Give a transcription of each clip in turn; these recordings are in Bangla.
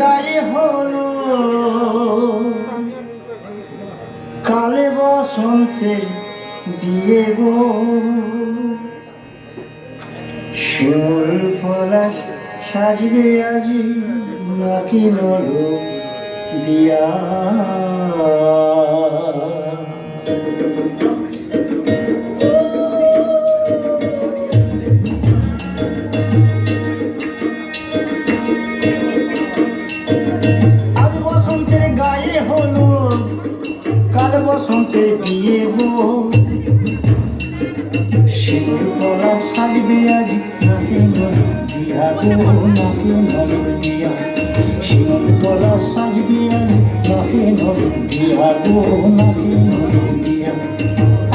গায়ে হলো কালে বসন্তের বিয়ে গো। শিমুল পলাশ সাজবে আজি নাকি নল দিয়া। সাজবে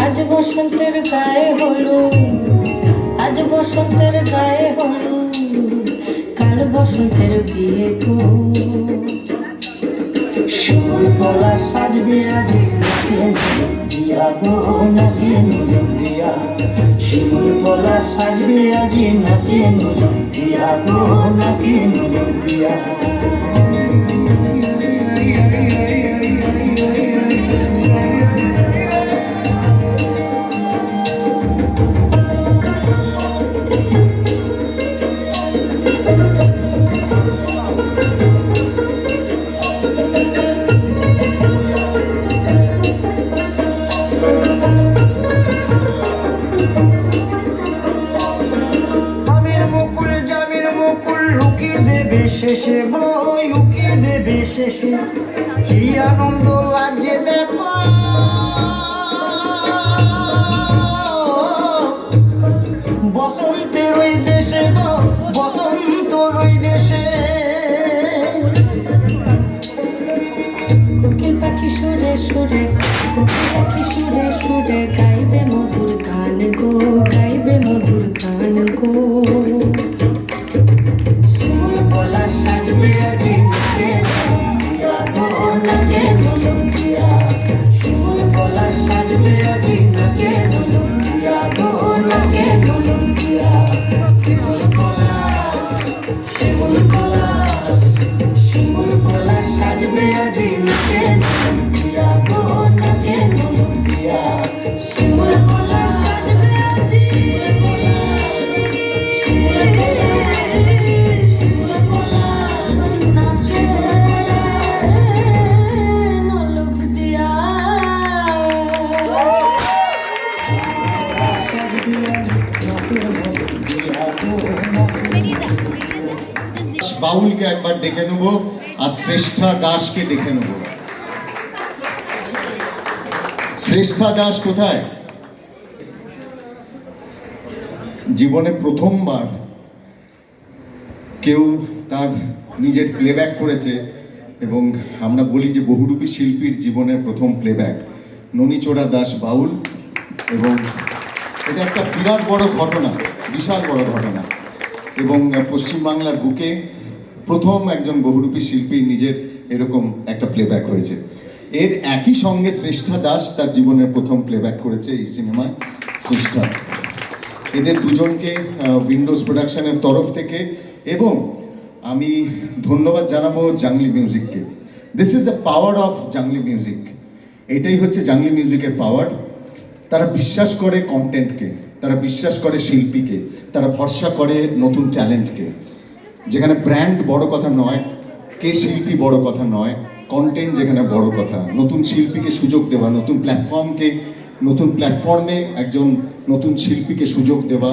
আজ বসন্তের গায়ে হলুদ, আজ বসন্তের গায়ে হলুদ, কাল বসন্তের বিয়ে গো শিমুল পলা সাজবে আজ, নাকি নল দিয়া গো sajbia natin dia ko natin dia Thank you. শেষে গো উকে দেবে শেষে। কি আনন্দ লাগছে দেখো। বাউলকে একবার ডেকে নেব আর শ্রেষ্ঠা দাসকে ডেকে নেব। শ্রেষ্ঠা দাস কোথায়? জীবনে প্রথমবার কেউ তার নিজের প্লেব্যাক করেছে এবং আমরা বলি যে বহুরূপী শিল্পীর জীবনের প্রথম প্লেব্যাক ননীচোড়া দাস বাউল এবং এটা একটা বিরাট বড় ঘটনা, বিশাল বড় ঘটনা এবং পশ্চিমবাংলার বুকে প্রথম একজন বহুরূপী শিল্পী নিজের এরকম একটা প্লেব্যাক হয়েছে। এর একই সঙ্গে শ্রেষ্ঠা দাস তার জীবনের প্রথম প্লেব্যাক করেছে এই সিনেমায়, শ্রেষ্ঠা। এদের দুজনকে উইন্ডোজ প্রোডাকশনের তরফ থেকে এবং আমি ধন্যবাদ জানাব Junglee মিউজিককে this is the power of Junglee music এটাই হচ্ছে জাংলি মিউজিকের পাওয়ার তারা বিশ্বাস করে কন্টেন্টকে তারা বিশ্বাস করে শিল্পীকে, তারা ভরসা করে নতুন ট্যালেন্টকে যেখানে ব্র্যান্ড বড় কথা নয়, কে শিল্পী বড় কথা নয় কন্টেন্ট যেখানে বড় কথা। নতুন শিল্পীকে সুযোগ দেওয়া, নতুন প্ল্যাটফর্মকে নতুন প্ল্যাটফর্মে একজন নতুন শিল্পীকে সুযোগ দেওয়া,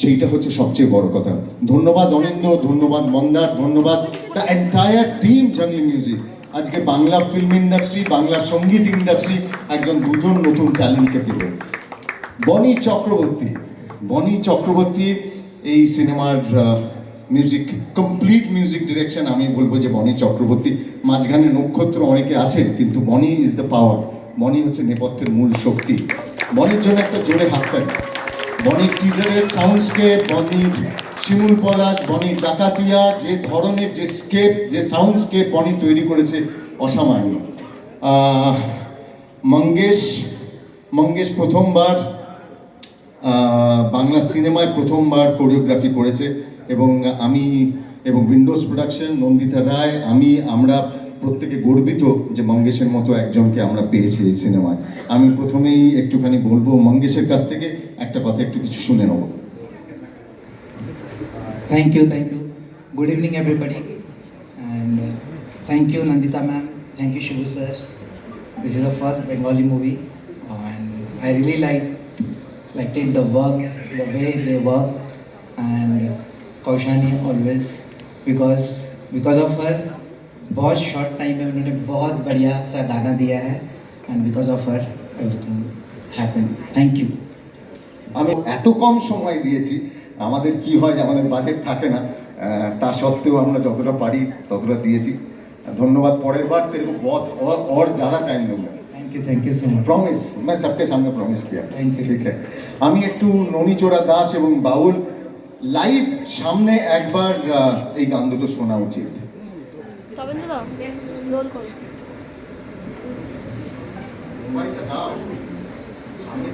সেইটা হচ্ছে সবচেয়ে বড় কথা। ধন্যবাদ অনিন্দ, ধন্যবাদ মন্দার, ধন্যবাদ the entire team Junglee music আজকে বাংলা ফিল্ম ইন্ডাস্ট্রি বাংলা সংগীত ইন্ডাস্ট্রি একজন দুজন নতুন ট্যালেন্টকে পেল। বনি চক্রবর্তী বনি চক্রবর্তী এই সিনেমার মিউজিক কমপ্লিট মিউজিক ডিরেকশন আমি বলব যে বনি চক্রবর্তী। মাঝখানে নক্ষত্র অনেকে আছেন, কিন্তু বনি ইজ দ্য পাওয়ার বনি হচ্ছে নেপথ্যের মূল শক্তি। বনির জন্য একটা জোরে হাত পাই বনির টিজারের সাউন্ডস্কেপ বনির শিমুল পলাশ বনির ডাকাতিয়া, যে ধরনের যে স্কেপ যে সাউন্ডস্কেপ বনি তৈরি করেছে, অসামান্য। মঙ্গেশ মঙ্গেশ প্রথমবার বাংলা সিনেমায় প্রথমবার কোরিওগ্রাফি করেছে। এবং আমি এবং উইন্ডোজ প্রোডাকশন নন্দিতা রায় আমি, আমরা প্রত্যেকে গর্বিত যে মঙ্গেশের মতো একজনকে আমরা পেয়েছি এই সিনেমায়। আমি প্রথমেই একটুখানি বলব মঙ্গেশের কাছ থেকে একটা কথা, একটু কিছু শুনে নেব। Thank you thank you good evening everybody thank you Nandita ma'am thank you Shibu sir this is a first Bengali movie and I really like like take the work the way they work and Kaushani always because because of her बहुत शॉर्ट टाइम में उन्होंने बहुत बढ़िया सा गाना दिया है and because of her everything happen thank you আমি এত কম সময় দিয়েছি আমাদের কি হয় যে আমাদের বাজেট থাকে না আহ, তা সত্ত্বেও আমরা যতটা পারি ততটা দিয়েছি ধন্যবাদ পরের বার तेरे को बहुत और और ज़्यादा टाइम दूंगा thank you thank you so much promise मैं सबके सामने प्रॉमिस किया Thank you. ঠিক আছে আমি একটু ননীচোড়া দাস এবং বাউল লাইভ সামনে একবার এই গান দুটো শোনা উচিত। সামনে